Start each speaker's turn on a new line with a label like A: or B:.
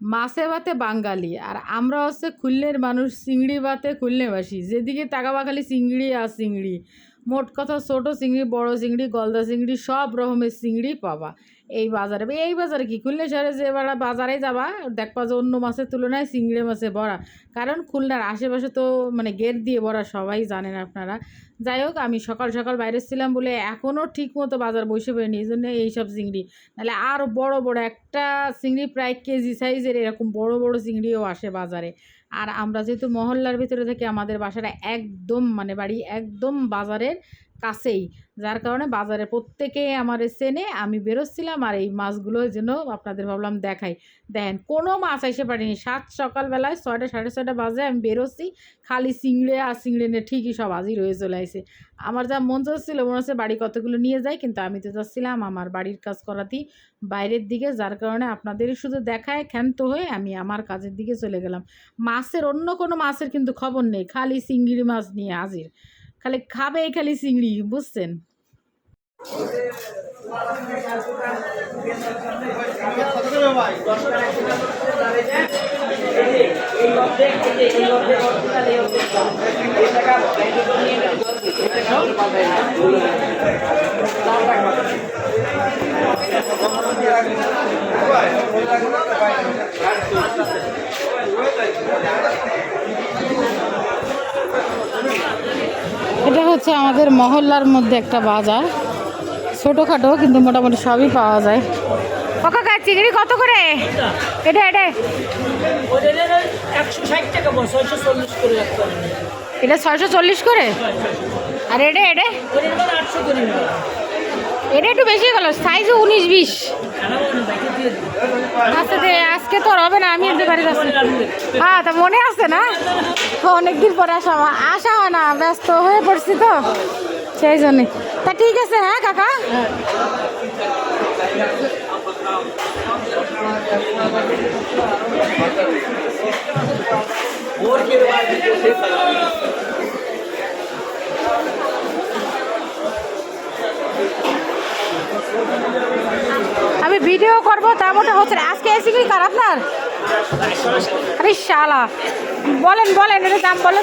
A: মাছে ভাতে বাঙালি, আর আমরা হচ্ছে খুলনের মানুষ, চিংড়ি ভাতে খুলনেবাসী। যেদিকে তাকাবা খালি চিংড়ি আর চিংড়ি। মোট কথা ছোটো চিংড়ি, বড় চিংড়ি, গলদা চিংড়ি, সব রকমের চিংড়ি পাবা। এই বাজারে। এই বাজারে কি? খুলনা শহরে যে বেড়া বাজারে যাবা, দেখবা যে অন্য মাছের তুলনায় চিংড়ি মাছে ভরা কারণ খুলনার আশেপাশে তো মানে গেট দিয়ে ভরা সবাই জানেন আপনারা। যাই হোক, আমি সকাল সকাল বাইরে ছিলাম বলে এখনও ঠিক মতো বাজার বসে পড়েনি। এই জন্য এইসব চিংড়ি। নাহলে আরও বড় বড় একটা চিংড়ি প্রায় কেজি সাইজের এরকম বড় বড় চিংড়িও আসে বাজারে। আর আমরা যেহেতু মহল্লার ভিতরে থাকি, আমাদের বাসাটা একদম মানে বাড়ি একদম বাজারের কাছেই। যার কারণে বাজারে প্রত্যেকেই আমার চেনে আমি বেরোচ্ছিলাম আর এই মাছগুলোর জন্য আপনাদের ভাবলাম দেখাই। দেখেন কোনো মাছ এসে পারিনি সাত সকালবেলায় ছয়টা, সাড়ে ছয়টা বাজে আমি বেরোচ্ছি। খালি চিংড়ে আর চিংড়ে নিয়ে ঠিকই সব আজই রয়ে চলে আসে। আমার যা মন চাচ্ছিল মনে হচ্ছে বাড়ি কতগুলো নিয়ে যায় কিন্তু আমি তো যাচ্ছিলাম আমার বাড়ির কাজ করাতেই বাইরের দিকে, যার কারণে আপনাদের শুধু দেখায়, ক্ষান্ত হয়ে আমি আমার কাজের দিকে চলে গেলাম। মাছের অন্য কোনো মাছের কিন্তু খবর নেই। খালি চিংড়ি মাছ নিয়ে হাজির। খালি খাবেই খালি চিংড়ি বুঝছেন এটা হচ্ছে আমাদের মহল্লার মধ্যে একটা বাজার। ছোটোখাটো কিন্তু মোটামুটি সবই পাওয়া যায়। কাকা চিংড়ি কত করে? এটা এটা। এটা ছয়শো চল্লিশ করে? আর এটা এটা? এটা একটু বেশি গেল সাইজও উনিশ বিশ। আচ্ছা আজকে তো হবে না, আমি এতে যাচ্ছি। হ্যাঁ তা মনে আছে না? অনেকদিন পরে আসা আসা হয় না, ব্যস্ত হয়ে পড়ছি তো, সেই জন্যে। তা ঠিক আছে হ্যাঁ কাকা? আমি ভিডিও করব তা মোটা হচ্ছে না। আজকে এসি কি খারাপ আপনার আরে শালা। বলেন বলেন এটা দাম বলেন।